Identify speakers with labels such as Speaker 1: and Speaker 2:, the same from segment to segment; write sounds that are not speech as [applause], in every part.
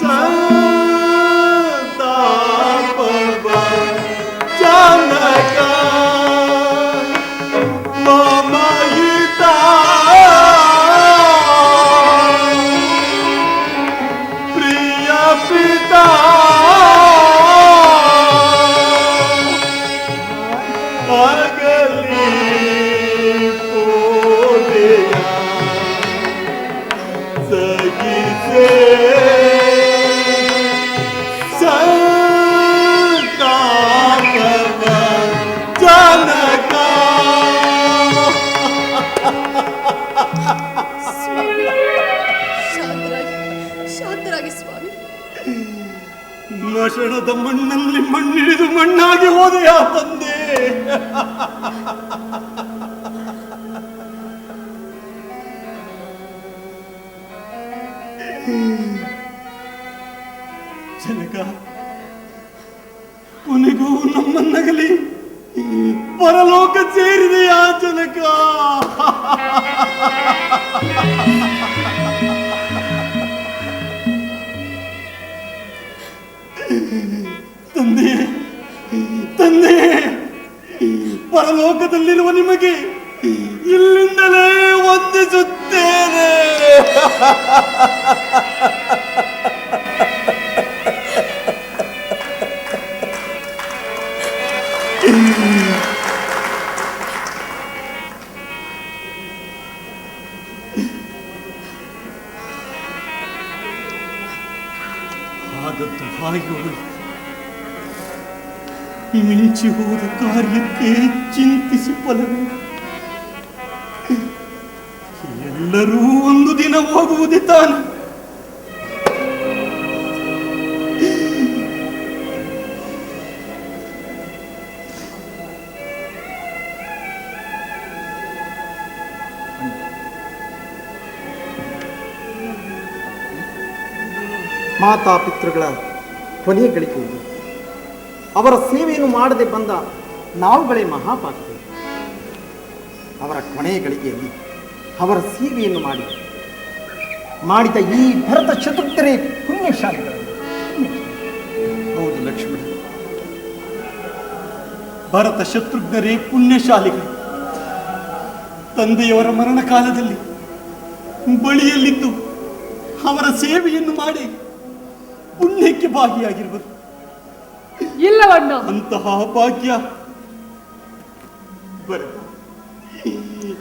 Speaker 1: sun. ಮಣ್ಣಾಗಿ ಹೋದೆಯ ತಂದೆ. ಜನಕ ಕೊನೆಗೂ ನಮ್ಮನ್ನಗಲಿ ಪರಲೋಕ ಸೇರಿದೆಯಾ ಜನಕ? ಪರಲೋಕದಲ್ಲಿರುವ ನಿಮಗೆ ಇಲ್ಲಿಂದಲೇ ವಂದಿಸುತ್ತೇನೆ. [laughs] ಮಿಂಚಿ ಹೋದ ಕಾರ್ಯಕ್ಕೆ ಚಿಂತಿಸಿ ಫಲವೇ ಎಲ್ಲರೂ ಒಂದು ದಿನ ಹೋಗುವುದೇ ತಾನೆ.
Speaker 2: ಮಾತಾಪಿತೃಗಳ ಕೊನೆಯ ಗಳಿಕೆಯಲ್ಲಿ ಅವರ ಸೇವೆಯನ್ನು ಮಾಡದೆ ಬಂದ ನಾವುಗಳೇ ಮಹಾಪಾತ್ರ ಅವರ ಕೊನೆಯ ಗಳಿಗೆಯಲ್ಲಿ ಅವರ ಸೇವೆಯನ್ನು ಮಾಡಿ. ಮಾಡಿದ ಈ ಭರತ ಚತುರ್ಥರೇ ಪುಣ್ಯಶಾಲಿಗಳು.
Speaker 1: ಹೌದು ಲಕ್ಷ್ಮಣ. ಭರತ ಶತ್ರುಘ್ನರೇ ಪುಣ್ಯಶಾಲಿಗಳು. ತಂದೆಯವರ ಮರಣ ಕಾಲದಲ್ಲಿ ಬಳಿಯಲ್ಲಿದ್ದು ಅವರ ಸೇವೆಯನ್ನು ಮಾಡಿ ಪುಣ್ಯಕ್ಕೆ ಭಾಗಿಯಾಗಿರುವರು.
Speaker 3: ಇಲ್ಲವಣ್ಣ.
Speaker 1: ಅಂತಹ ಭಾಗ್ಯ ಬರಿ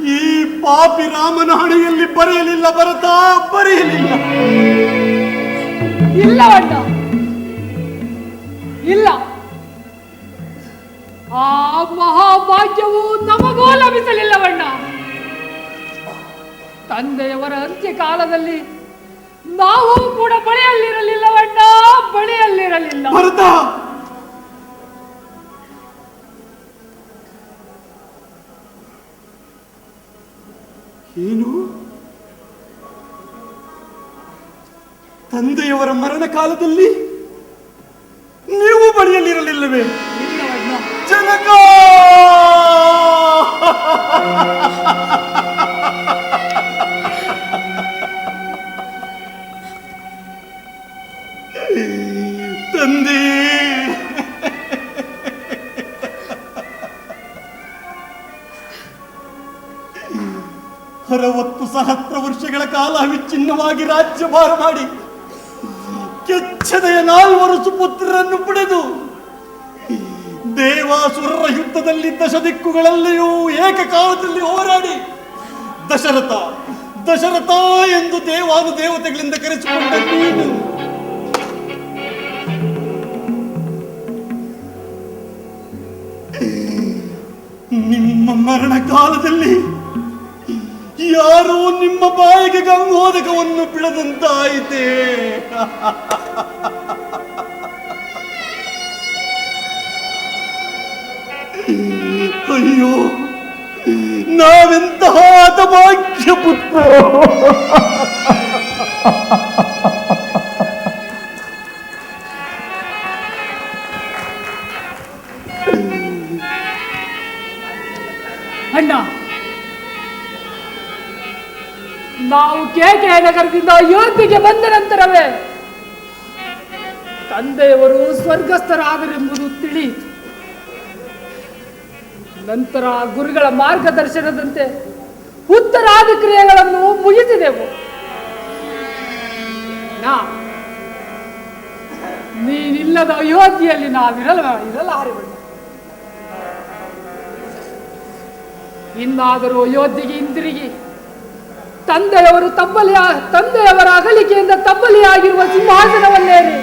Speaker 1: ಈ ಪಾಪಿ ರಾಮನ ಹಣೆಯಲ್ಲಿ ಬರೆಯಲಿಲ್ಲ ಬರತಾ ಬರೆಯಲಿಲ್ಲ.
Speaker 3: ಇಲ್ಲವಣ್ಣ. ಇಲ್ಲ. ಆ ಮಹಾಭಾಗ್ಯವು ನಮಗೂ ಲಭಿಸಲಿಲ್ಲವಣ್ಣ ತಂದೆಯವರ ಅಂತ್ಯಕಾಲದಲ್ಲಿ ನಾವು ಕೂಡ ಬಳಿಯಲ್ಲಿರಲಿಲ್ಲವಣ್ಣ ಬಳಿಯಲ್ಲಿರಲಿಲ್ಲ.
Speaker 1: ಏನು? ತಂದೆಯವರ ಮರಣ ಕಾಲದಲ್ಲಿ ನೀವು ಬಳಿಯಲ್ಲಿರಲಿಲ್ಲವೇ? ಜನಕ! [laughs] ಕಾಲ ವಿಚ್ಛಿನ್ನವಾಗಿ ರಾಜ್ಯಭಾರ ಮಾಡಿ ಕೆಚ್ಚದೆಯ ನಾಲ್ವರು ಸುಪುತ್ರರನ್ನು ಪಡೆದು ದೇವಾಸುರರ ಯುದ್ಧದಲ್ಲಿ ದಶ ದಿಕ್ಕುಗಳಲ್ಲಿಯೂ ಏಕಕಾಲದಲ್ಲಿ ಹೋರಾಡಿ ದಶರಥ ದಶರಥ ಎಂದು ದೇವಾನು ದೇವತೆಗಳಿಂದ ಕರೆಸಿಕೊಂಡ ನೀನು ನಿಮ್ಮ ಮರಣ ಕಾಲದಲ್ಲಿ ಯಾರೋ ನಿಮ್ಮ ಬಾಯಿಗೆ ಗಂಗೋದಕವನ್ನು ಬಿಡದಂತಾಯಿತೆ? ಅಯ್ಯೋ ನಾವೆಂತಹ ಭಾಗ್ಯ ಪುತ್ರ
Speaker 3: ಕೇಕೆ ನಗರದಿಂದ ಅಯೋಧ್ಯೆಗೆ ಬಂದ ನಂತರವೇ ತಂದೆಯವರು ಸ್ವರ್ಗಸ್ಥರಾದರೆಂಬುದು ತಿಳಿಯಿತು. ನಂತರ ಗುರುಗಳ ಮಾರ್ಗದರ್ಶನದಂತೆ ಉತ್ತರಾದಿ ಕ್ರಿಯೆಗಳನ್ನು ಮುಗಿಸಿದೆವು. ನಾ, ನೀನಿಲ್ಲದ ಅಯೋಧ್ಯೆಯಲ್ಲಿ ನಾವಿರಲ ಇರಲಾರೆವಣ್ಣ ಇನ್ನಾದರೂ ಅಯೋಧ್ಯೆಗೆ ಹಿಂದಿರುಗಿ. ತಂದೆಯವರು ತಬ್ಬಲಿ ತಂದೆಯವರ ಅಗಲಿಕೆಯಿಂದ ತಬ್ಬಲಿಯಾಗಿರುವ ಸಿಂಹಾಸನವನ್ನೇರಿ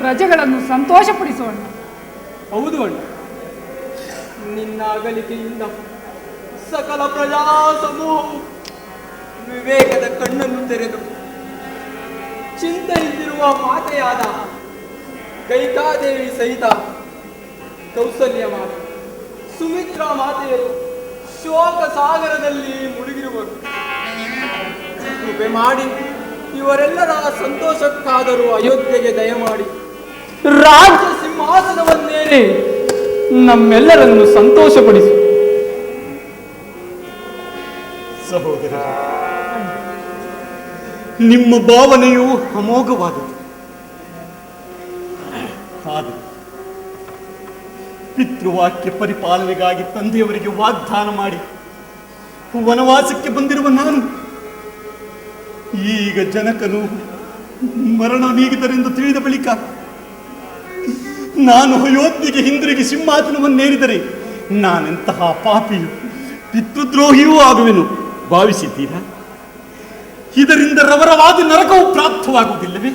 Speaker 3: ಪ್ರಜೆಗಳನ್ನು ಸಂತೋಷಪಡಿಸೋಣ.
Speaker 4: ಹೌದು ಅಣ್ಣ. ನಿನ್ನ ಅಗಲಿಕೆಯಿಂದ ಸಕಲ ಪ್ರಜಾ ಸಮೂಹವು ವಿವೇಕದ ಕಣ್ಣನ್ನು ತೆರೆದು ಚಿಂತೆಯಿಂದಿರುವ ಮಾತೆಯಾದ ಕೈಕಾದೇವಿ ಸಹಿತ ಕೌಸಲ್ಯ ಮಾತೆ ಸುಮಿತ್ರಾ ಮಾತೆಯರು ಶೋಕ ಸಾಗರದಲ್ಲಿ ಮುಳುಗಿರುವರು. ಕೃಪೆ ಮಾಡಿ, ಇವರೆಲ್ಲರ ಸಂತೋಷಕ್ಕಾದರೂ ಅಯೋಧ್ಯೆಗೆ ದಯಮಾಡಿ. ರಾಜ್ಯ ಸಿಂಹಾಸನವನ್ನೇರಿ ನಮ್ಮೆಲ್ಲರನ್ನು ಸಂತೋಷಪಡಿಸು.
Speaker 1: ಸಹೋದರ ನಿಮ್ಮ ಭಾವನೆಯು ಅಮೋಘವಾದದ್ದು ಆದರೆ ಪಿತೃವಾಕ್ಯ ಪರಿಪಾಲನೆಗಾಗಿ ತಂದೆಯವರಿಗೆ ವಾಗ್ದಾನ ಮಾಡಿ ವನವಾಸಕ್ಕೆ ಬಂದಿರುವ ನಾನು ಈಗ ಜನಕನು ಮರಣ ನೀಗಿದರೆಂದು ತಿಳಿದ ಬಳಿಕ ನಾನು ಅಯೋಧ್ಯೆಗೆ ಹಿಂದಿರುಗಿ ಸಿಂಹಾಸನವನ್ನೇರಿದರೆ ನಾನೆಂತಹ ಪಾಪಿಯು, ಪಿತೃದ್ರೋಹಿಯೂ ಆಗುವೆನು ಭಾವಿಸಿದ್ದೀರಾ? ಇದರಿಂದ ರವರವಾದ ನರಕವು ಪ್ರಾಪ್ತವಾಗುವುದಿಲ್ಲವೇ?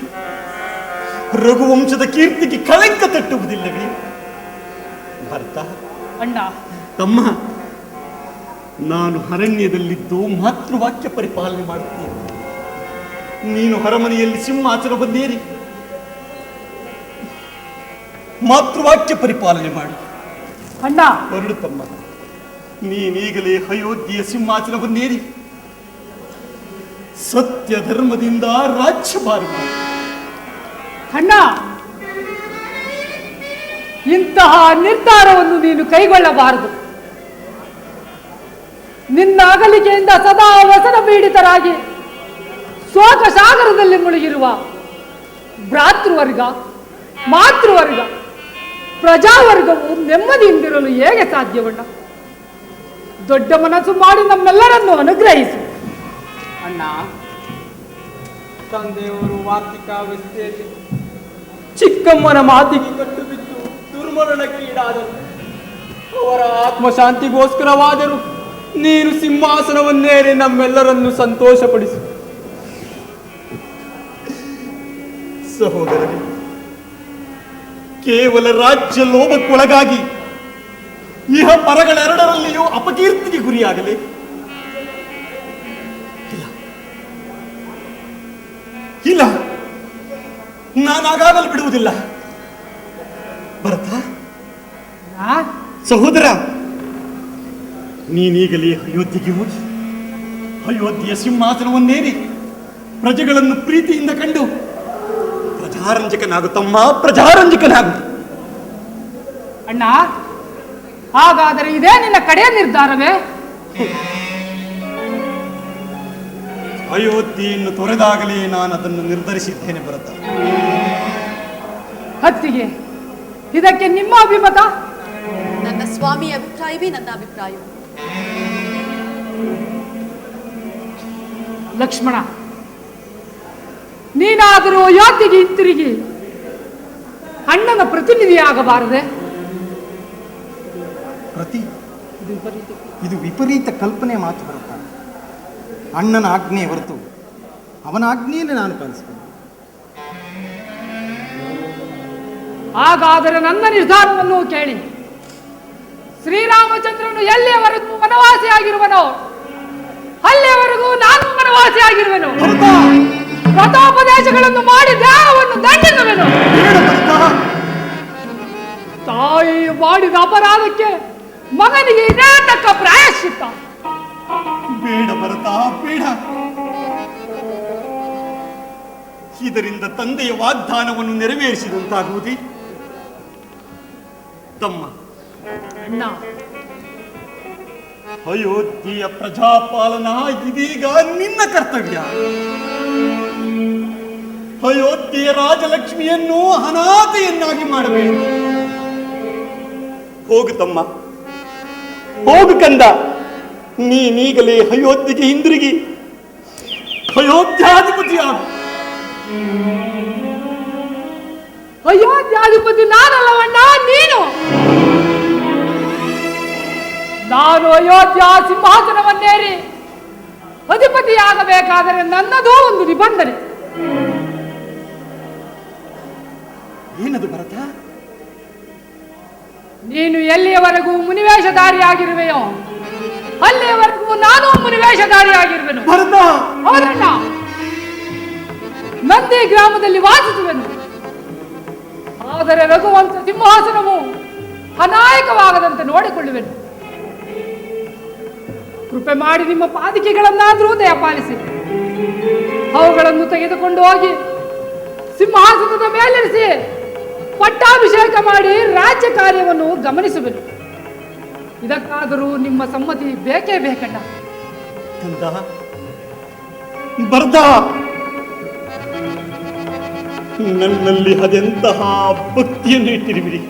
Speaker 1: ರಘುವಂಶದ ಕೀರ್ತಿಗೆ ಕಳಂಕ ತಟ್ಟುವುದಿಲ್ಲವೇ? ಭರ್ತ
Speaker 3: ಅಣ್ಣ.
Speaker 1: ತಮ್ಮ ನಾನು ಅರಣ್ಯದಲ್ಲಿದ್ದು ಮಾತೃವಾಕ್ಯ ಪರಿಪಾಲನೆ ಮಾಡುತ್ತೇನೆ ನೀನು ಅರಮನೆಯಲ್ಲಿ ಬಂದೇರಿ ಮಾತೃವಾಕ್ಯ ಪರಿಪಾಲನೆ ಮಾಡು.
Speaker 3: ಅಣ್ಣ.
Speaker 1: ಹೊರಡು ತಮ್ಮ ನೀನೀಗಲೇ ಅಯೋಧ್ಯೆಯ ಸಿಂಹಾಸನವನ್ನೇರಿ ಸತ್ಯ ಧರ್ಮದಿಂದ ರಾಜ್ಯ ಬಾರ
Speaker 3: ಅಣ್ಣ. ಇಂತಹ ನಿರ್ಧಾರವನ್ನು ನೀನು ಕೈಗೊಳ್ಳಬಾರದು. ನಿನ್ನ ಅಗಲಿಕೆಯಿಂದ ಸದಾ ವಸನ ಪೀಡಿತರಾಗಿ ಶೋಕ ಸಾಗರದಲ್ಲಿ ಮುಳುಗಿರುವ ಭ್ರಾತೃವರ್ಗ ಮಾತೃವರ್ಗ ಪ್ರಜಾವರ್ಗವು ನೆಮ್ಮದಿಯಿಂದಿರಲು ಹೇಗೆ ಸಾಧ್ಯವಣ್ಣ? ದೊಡ್ಡ ಮನಸ್ಸು ಮಾಡಿ ನಮ್ಮೆಲ್ಲರನ್ನು ಅನುಗ್ರಹಿಸು.
Speaker 4: ಅಣ್ಣ ತಂದೆಯವರು ವಾರ್ತಿಕಾವಸ್ಥೆಯಲ್ಲಿ ಚಿಕ್ಕಮ್ಮನ ಮಾತಿಗೆ ಕಟ್ಟು ದುರ್ಮರಣಕ್ಕೀಡಾದರು ಅವರ ಆತ್ಮಶಾಂತಿಗೋಸ್ಕರವಾದರೂ ನೀನು ಸಿಂಹಾಸನವನ್ನೇರಿ ನಮ್ಮೆಲ್ಲರನ್ನು ಸಂತೋಷಪಡಿಸು.
Speaker 1: ಸಹೋದರರೇ, ಕೇವಲ ರಾಜ್ಯ ಲೋಭಕ್ಕೊಳಗಾಗಿ ಇಹ ಪರಗಳೆರಡರಲ್ಲಿಯೂ ಅಪಕೀರ್ತಿಗೆ ಗುರಿಯಾಗಲಿ. ಇಲ್ಲ. ನಾನಾಗಾಗಲು ಬಿಡುವುದಿಲ್ಲ. ಭರತ? ಸಹೋದರ ನೀನೀಗಲೇ ಅಯೋಧ್ಯೆಗೆ ಹೋಗಿ ಅಯೋಧ್ಯೆಯ ಸಿಂಹಾಸನವನ್ನೇರಿ ಪ್ರಜೆಗಳನ್ನು ಪ್ರೀತಿಯಿಂದ ಕಂಡು ಪ್ರಜಾರಂಜಕನಾಗು ತಮ್ಮ ಪ್ರಜಾರಂಜಕನಾಗು.
Speaker 3: ಅಣ್ಣ ಹಾಗಾದರೆ ಇದೇ ನಿನ್ನ ಕಡೆಯ ನಿರ್ಧಾರವೇ?
Speaker 1: ಅಯೋಧ್ಯೆಯನ್ನು ತೊರೆದಾಗಲೇ ನಾನು ಅದನ್ನು ನಿರ್ಧರಿಸಿದ್ದೇನೆ ಭರತ.
Speaker 3: ಹತ್ತಿಗೆ. ಇದಕ್ಕೆ ನಿಮ್ಮ ಅಭಿಮತ?
Speaker 5: ನನ್ನ ಸ್ವಾಮಿಯ ಅಭಿಪ್ರಾಯವೇ ನನ್ನ ಅಭಿಪ್ರಾಯ.
Speaker 3: ಲಕ್ಷ್ಮಣ ನೀನಾದರೂ ಯಾತಿಗೆ ಹಿಂತಿರುಗಿ ಅಣ್ಣನ ಪ್ರತಿನಿಧಿಯಾಗಬಾರದೆ?
Speaker 2: ಪ್ರತಿ ಇದು ವಿಪರೀತ ಕಲ್ಪನೆ ಮಾತು ಬರುತ್ತ? ಅಣ್ಣನ ಆಜ್ಞೆ ಹೊರತು ಅವನ ಆಜ್ಞೆಯನ್ನು ನಾನು ಪಾಲಿಸಿಕೊಂಡೆ
Speaker 3: ಹಾಗಾದರೆ ನನ್ನ ನಿರ್ಧಾರವನ್ನು ಕೇಳಿ. ಶ್ರೀರಾಮಚಂದ್ರನು ಎಲ್ಲಿಯವರೆಗೂ ವನವಾಸಿಯಾಗಿರುವನೋ ಅಲ್ಲಿಯವರೆಗೂ ನಾನು ವನವಾಸಿಯಾಗಿರುವೆನು. ವ್ರತೋಪದೇಶಗಳನ್ನು ಮಾಡಿ ದೇಹವನ್ನು ದಂಡಿಸುವೆನು. ತಾಯಿ ಮಾಡಿದ ಅಪರಾಧಕ್ಕೆ ಮಗನಿಗೆ ಇದೇ ತಕ್ಕ ಪ್ರಾಯಶ್ಚಿತ್ತ.
Speaker 1: ಬೇಡ ಭರತ ಬೇಡ. ಇದರಿಂದ ತಂದೆಯ ವಾಗ್ದಾನವನ್ನು ನೆರವೇರಿಸಿದಂತಾಗುವುದೇ. ತಮ್ಮ ಅಯೋಧ್ಯೆಯ ಪ್ರಜಾಪಾಲನ ಇದೀಗ ನಿನ್ನ ಕರ್ತವ್ಯ. ಅಯೋಧ್ಯೆಯ ರಾಜಲಕ್ಷ್ಮಿಯನ್ನು ಅನಾಥೆಯನ್ನಾಗಿ ಮಾಡಬೇಕು. ಹೋಗು ತಮ್ಮ. ಹೋಗು ಕಂದ. ನೀನೀಗಲೇ ಅಯೋಧ್ಯೆಗೆ ಹಿಂದಿರುಗಿ. ಅಯೋಧ್ಯಾಧಿಪತಿಯಾಗು.
Speaker 3: ಅಯೋಧ್ಯಾಧಿಪತಿ ನಾನಲ್ಲವಣ್ಣ ನೀನು? ನಾನು ಅಯೋಧ್ಯ ಸಿಂಹಾಸನವನ್ನೇರಿ. ಅಧಿಪತಿಯಾಗಬೇಕಾದರೆ ನನ್ನದೋ ಒಂದು ನಿಬಂಧನೆ.
Speaker 1: ಏನದು ಭರತ?
Speaker 3: ನೀನು ಎಲ್ಲಿಯವರೆಗೂ ಮುನಿವೇಷಧಾರಿಯಾಗಿರುವೆಯೋ ಅಲ್ಲಿಯವರೆಗೂ ನಾನು ಮುನಿವೇಷಧಾರಿಯಾಗಿರುವೆನು
Speaker 1: ಭರತ!
Speaker 3: ನಂದಿ ಗ್ರಾಮದಲ್ಲಿ ವಾಸಿಸುವೆನು. ಆದರೆ ರಘುವಂಶ ಸಿಂಹಾಸನವು ಅನಾಯಕವಾಗದಂತೆ ನೋಡಿಕೊಳ್ಳುವೆನು. ಕೃಪೆ ಮಾಡಿ ನಿಮ್ಮ ಪಾದಿಕೆಗಳನ್ನಾದರೂ ದಯಪಾಲಿಸಿ. ಅವುಗಳನ್ನು ತೆಗೆದುಕೊಂಡು ಹೋಗಿ ಸಿಂಹಾಸನದ ಮೇಲಿರಿಸಿ ಪಟ್ಟಾಭಿಷೇಕ ಮಾಡಿ ರಾಜ್ಯ ಕಾರ್ಯವನ್ನು ಗಮನಿಸುವೆನು. ಇದಕ್ಕಾದರೂ ನಿಮ್ಮ ಸಮ್ಮತಿ ಬೇಕೇ ಬೇಕಣ್ಣ.
Speaker 1: ನನ್ನಲ್ಲಿ ಅದೆಂತಹ ಭಕ್ತಿಯನ್ನು ಇಟ್ಟಿರುವಿರಿ?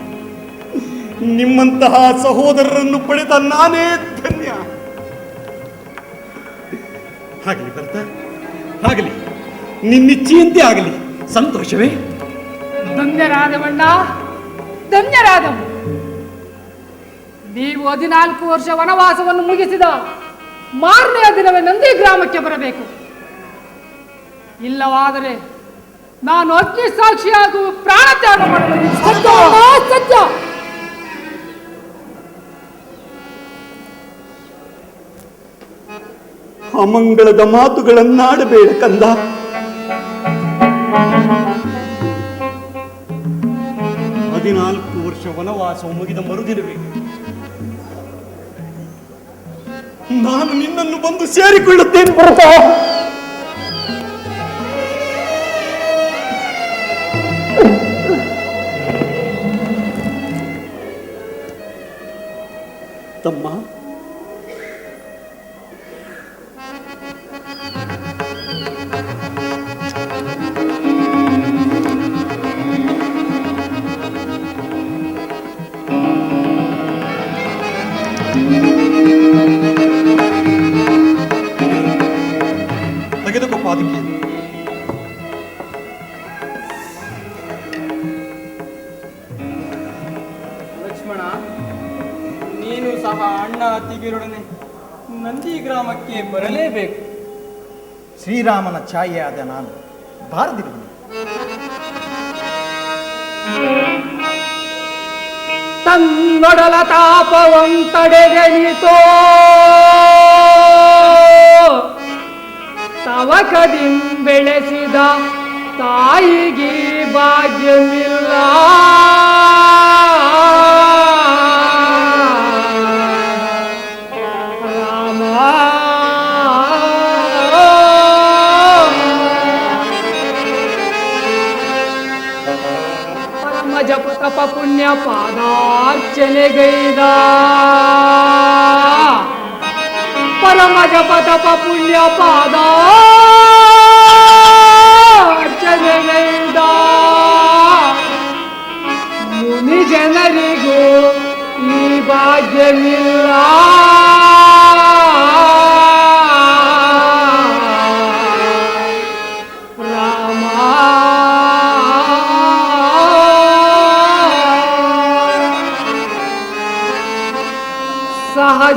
Speaker 1: ನಿಮ್ಮಂತಹ ಸಹೋದರರನ್ನು ಪಡೆದ ನಾನೇ ಧನ್ಯ. ಆಗಲಿ ಭರತ ಆಗಲಿ ನಿನ್ನಿಚ್ಛೆಯಂತೆ ಆಗಲಿ. ಸಂತೋಷವೇ?
Speaker 3: ಧನ್ಯರಾದವಣ್ಣ, ಧನ್ಯರಾದವು. ನೀವು ಹದಿನಾಲ್ಕು ವರ್ಷ ವನವಾಸವನ್ನು ಮುಗಿಸಿದ ಮಾರನೆಯ ದಿನವೇ ನಂದಿ ಗ್ರಾಮಕ್ಕೆ ಬರಬೇಕು. ಇಲ್ಲವಾದರೆ ನಾನು ಅಗ್ನಿ ಸಾಕ್ಷಿಯಾಗುವ ಪ್ರಾಣ ತ್ಯಾಗ ಮಾಡಬೇಕು. ಸತ್ಯ.
Speaker 1: ಅಮಂಗಳದ ಮಾತುಗಳನ್ನಾಡಬೇಡ ಕಂದ. ಹದಿನಾಲ್ಕು ವರ್ಷ ವನವಾಸ ಮುಗಿದ ಮರುದಿನವೇ ನಾನು ನಿನ್ನನ್ನು ಬಂದು ಸೇರಿಕೊಳ್ಳುತ್ತೇನೆ. ಭರತ ತಮ್ಮ
Speaker 4: ಸಹ ಅಣ್ಣ ಅತ್ತಿಗೆರೊಡನೆ ನಂದಿ ಗ್ರಾಮಕ್ಕೆ ಬರಲೇಬೇಕು.
Speaker 2: ಶ್ರೀರಾಮನ ಛಾಯೆಯಾದ ನಾನು ಬಾರದಿರುವನು
Speaker 3: ತನ್ನೊಡಲ ತಾಪವಂತಡೆಗನಿತೋ ತವಕದಿಂ ಬೆಳೆಸಿದ ತಾಯಿಗೆ ಭಾಗ್ಯಮಿಲ್ಲ तप पुण्य पादार्चने गैदा परम जप तप पुण्य पादार्चने गैदा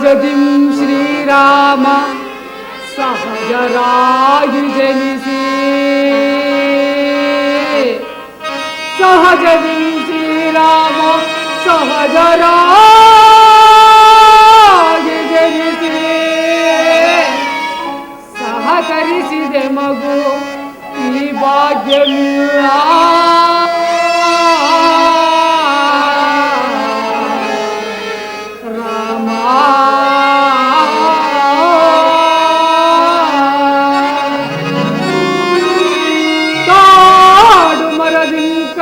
Speaker 3: ಸಹಜದಿಂ ಶ್ರೀರಾಮ ಸಹಜರಾಗಿ ಜನಿಸಿ ಸಹಜದಿಂ ಶ್ರೀರಾಮ ಸಹಜರಾಗಿ ಜನಿಸಿ ಸಹಕರಿಸಿದೆ ಮಗು ಈ ಭಾಗ್ಯವಿಲ್ಲ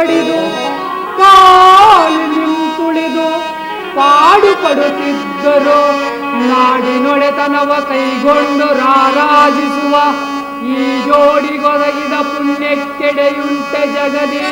Speaker 3: ಕಡಿದು ಕಾಲು ತುಳಿದು ಪಾಡು ಪಡುತ್ತಿದ್ದರು ನಾಡಿನೊಡೆತನವ ಕೈಗೊಂಡು ರಾರಾಜಿಸುವ ಈ ಜೋಡಿಗೊದಗಿದ ಪುಣ್ಯಕ್ಕೆಡೆಯುಂಟೆ ಜಗದೇ.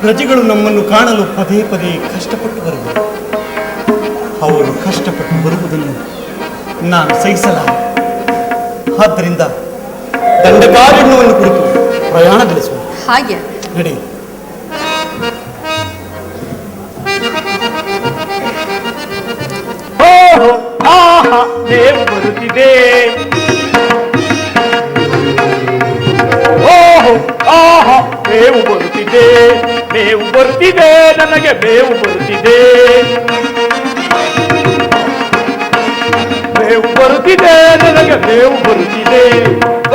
Speaker 5: ಪ್ರಜೆಗಳು ನಮ್ಮನ್ನು ಕಾಣಲು ಪದೇ ಪದೇ ಕಷ್ಟಪಟ್ಟು ಬರುವುದು. ಅವರು ಕಷ್ಟಪಟ್ಟು ಬರುವುದನ್ನು ನಾನು ಸಹಿಸಲಾರೆ. ಆದ್ದರಿಂದ ದಂಡಕಾರಣ್ಯವನ್ನು ಕುರಿತು ಪ್ರಯಾಣ ಬೆಳೆಸುವ
Speaker 6: ಹಾಗೆ.
Speaker 7: ನಡೆಯ ಆಹಾ ದೇವು ಬರುತ್ತಿದೆ. ಓಹೋ ಆಹಾ ದೇವು ಬರುತ್ತಿದೆ. ಬೇವು ಬರ್ತಿದೆ, ನನಗೆ ಬೇವು ಬರ್ತಿದೆ. ಬೇವು ಬರುತ್ತಿದೆ ನನಗೆ ಬೇವು ಬರುತ್ತಿದೆ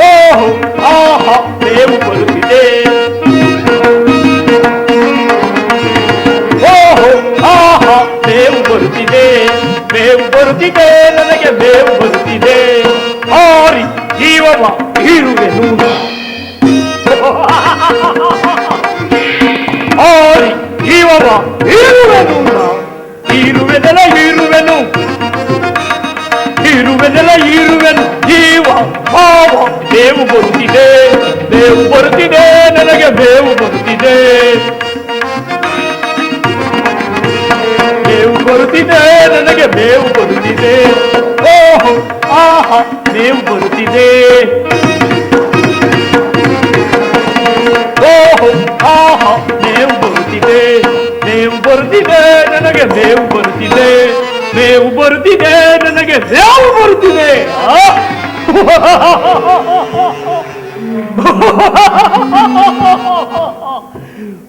Speaker 7: ಓಹೋ, ಆಹಾ, ಬೇವು ಬರುತ್ತಿದೆ ಓಹೋ, ಆಹಾ, ಬೇವು ಬರುತ್ತಿದೆ ಬೇವು ಬರುತ್ತಿದೆ ನನಗೆ ಬೇವು ಬರುತ್ತಿದೆ ಆರಿ, ಜೀವವ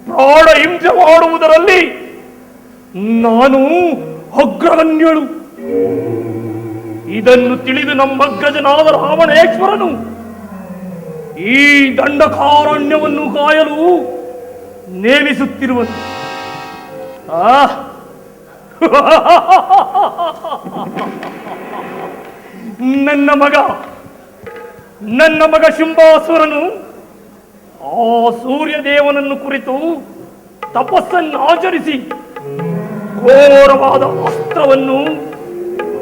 Speaker 7: ಪ್ರಾಣ ಹಿಂಸೆ ಮಾಡುವುದರಲ್ಲಿ ನಾನು ಅಗ್ರಗಣ್ಯಳು. ಇದನ್ನು ತಿಳಿದು ನಮ್ಮ ಗಜನಾದ ರಾವಣೇಶ್ವರನು ಈ ದಂಡಕಾರಣ್ಯವನ್ನು ಕಾಯಲು ನೇಮಿಸುತ್ತಿರುವನು. ಆ? [laughs] ನನ್ನ ಮಗ ನನ್ನ ಮಗ ಶುಂಭಾಸುರನು ಆ ಸೂರ್ಯ ದೇವನನ್ನು ಕುರಿತು ತಪಸ್ಸನ್ನು ಆಚರಿಸಿ ಘೋರವಾದ ಅಸ್ತ್ರವನ್ನು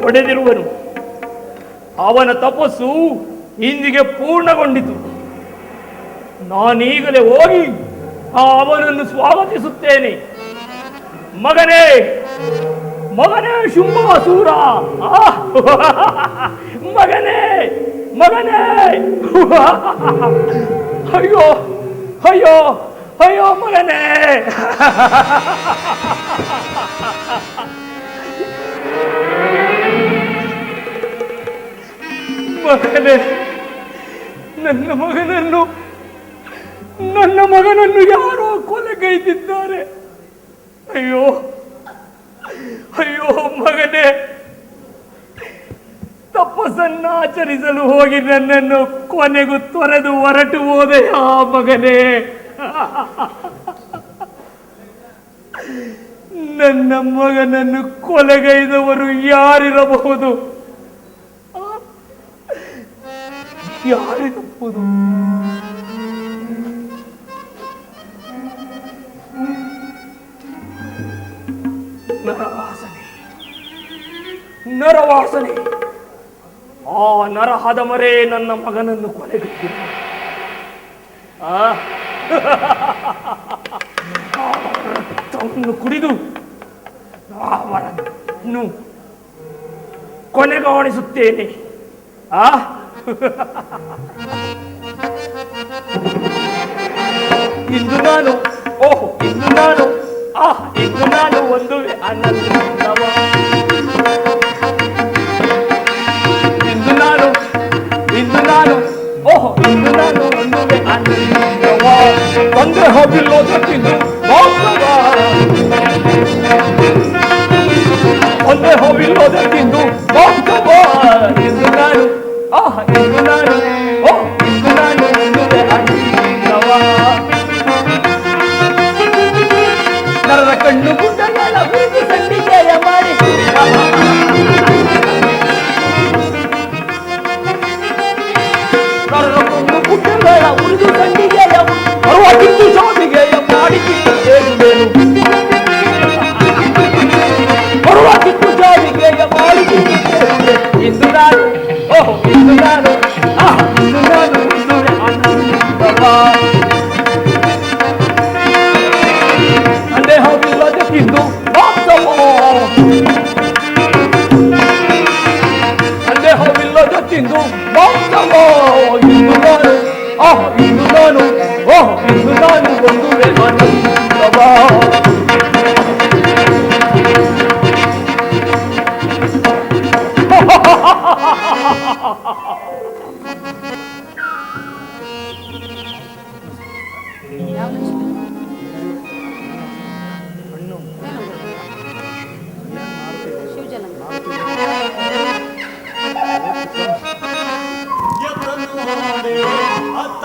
Speaker 7: ಹೊಡೆದಿರುವನು. ಅವನ ತಪಸ್ಸು ಇಂದಿಗೆ ಪೂರ್ಣಗೊಂಡಿತು. ನಾನೀಗಲೇ ಹೋಗಿ ಆ ಅವನನ್ನು ಸ್ವಾಗತಿಸುತ್ತೇನೆ. ಮಗನೇ ಮಗನೇ ಶುಂಭಾಸೂರ ಮಗನೇ ಮಗನೇ. ಅಯ್ಯೋ ಅಯ್ಯೋ ಅಯ್ಯೋ, ಮಗನೇ. ಮಗನೇ, ನನ್ನ ಮಗನನ್ನು ನನ್ನ ಮಗನನ್ನು ಯಾರೋ ಕೊಲೆಗೈದಿದ್ದಾರೆ. ಅಯ್ಯೋ. ಅಯ್ಯೋ ಮಗನೇ, ತಪಸ್ಸನ್ನು ಆಚರಿಸಲು ಹೋಗಿ ನನ್ನನ್ನು ಕೊನೆಗೂ ತೊರೆದು ಹೊರಟು ಹೋದೆ ಆ ಮಗನೇ ನನ್ನ ಮಗನನ್ನು ಕೊಲೆಗೈದವರು ಯಾರಿರಬಹುದು? ಯಾರಿರಬಹುದು ನರವಾಸನೆ. ಆ ನರಹದ ಮರೇ ನನ್ನ ಮಗನನ್ನು ಆ? ರಕ್ತವನ್ನು ಕುಡಿದು ಅವರನ್ನು ಕೊನೆಗಾಣಿಸುತ್ತೇನೆ ಆ? ಇಂದು ನಾನು, ಓಹ್, ಇಂದು ನಾನು ಆ ಇಂದು ನಾನು ಒಂದು ಆನಂದವ ತಂದೆ ಹೋಗಿಲ್ಲೋ ತಪ್ಪಿದ್ದು ಮೋಸವ ಒಂದೇ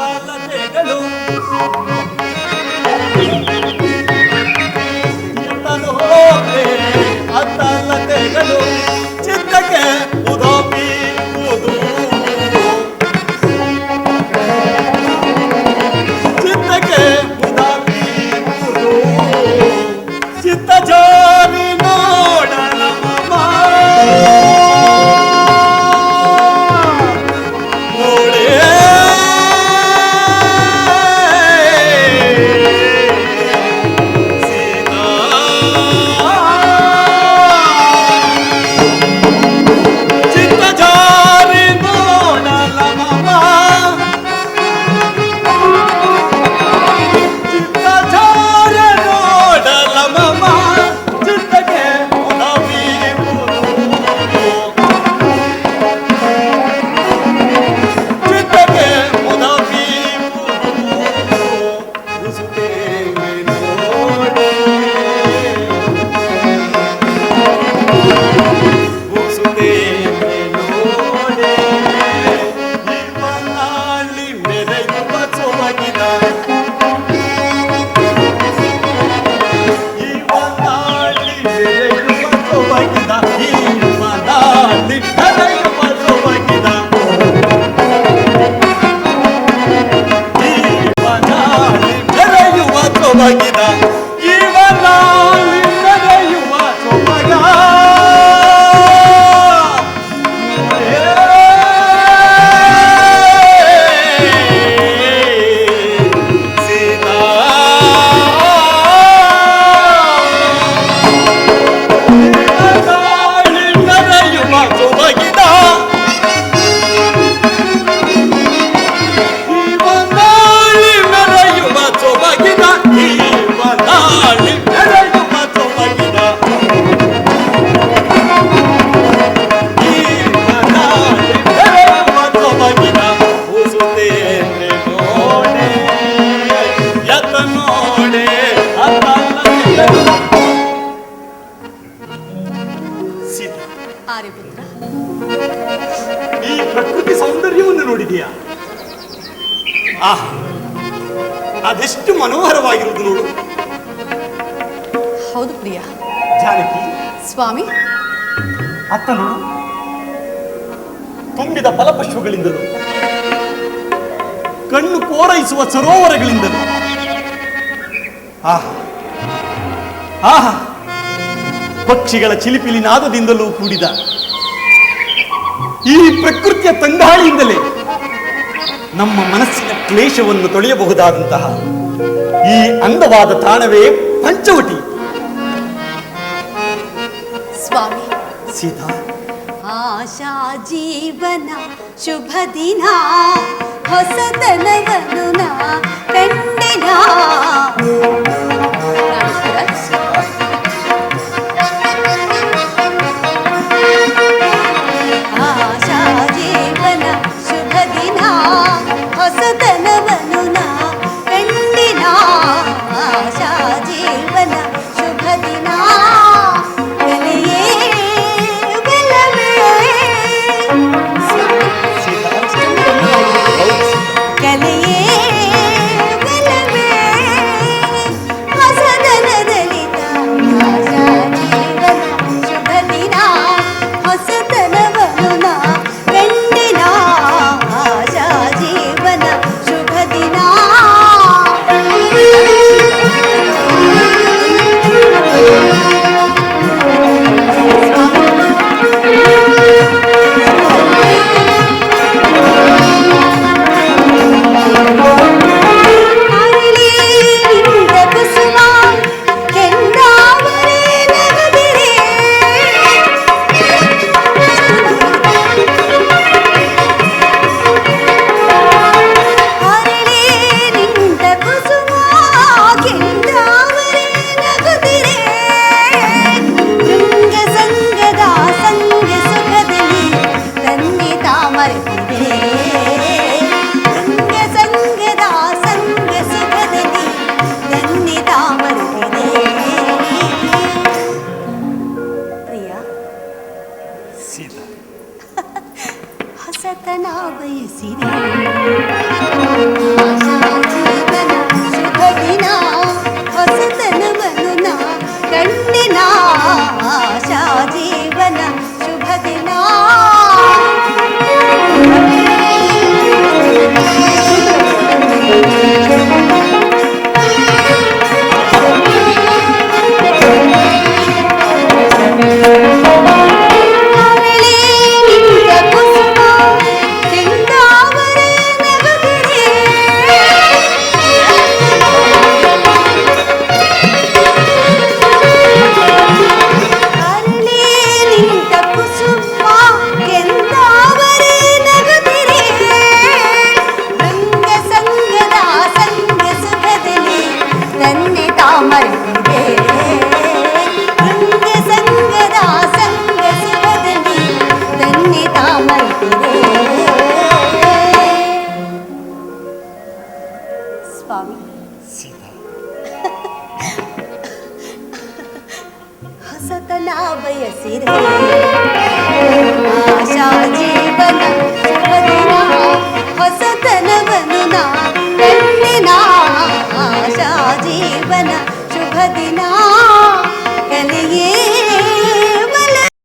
Speaker 1: ಅತ್ತಲತೆಗಳು ಕಣ್ಣು ಕೋರೈಸುವ ಸರೋವರಗಳಿಂದ ಆಹಾ. ಆಹಾ. ಪಕ್ಷಿಗಳ ಚಿಲಿಪಿಲಿನಾದದಿಂದಲೂ ಕೂಡಿದ ಈ ಪ್ರಕೃತಿಯ ತಂಗಾಳಿಯಿಂದಲೇ ನಮ್ಮ ಮನಸ್ಸಿನ ಕ್ಲೇಶವನ್ನು ತೊಳೆಯಬಹುದಾದಂತಹ ಈ ಅಂದವಾದ ತಾಣವೇ ಪಂಚವಟಿ.
Speaker 6: ಸ್ವಾಮಿ.
Speaker 1: ಸೀತಾ.
Speaker 6: ಆಶಾ ಜೀವನ ಶುಭ ದಿನ. ಹೊಸತನವನು ನಾ ಕಂಡೆನಾ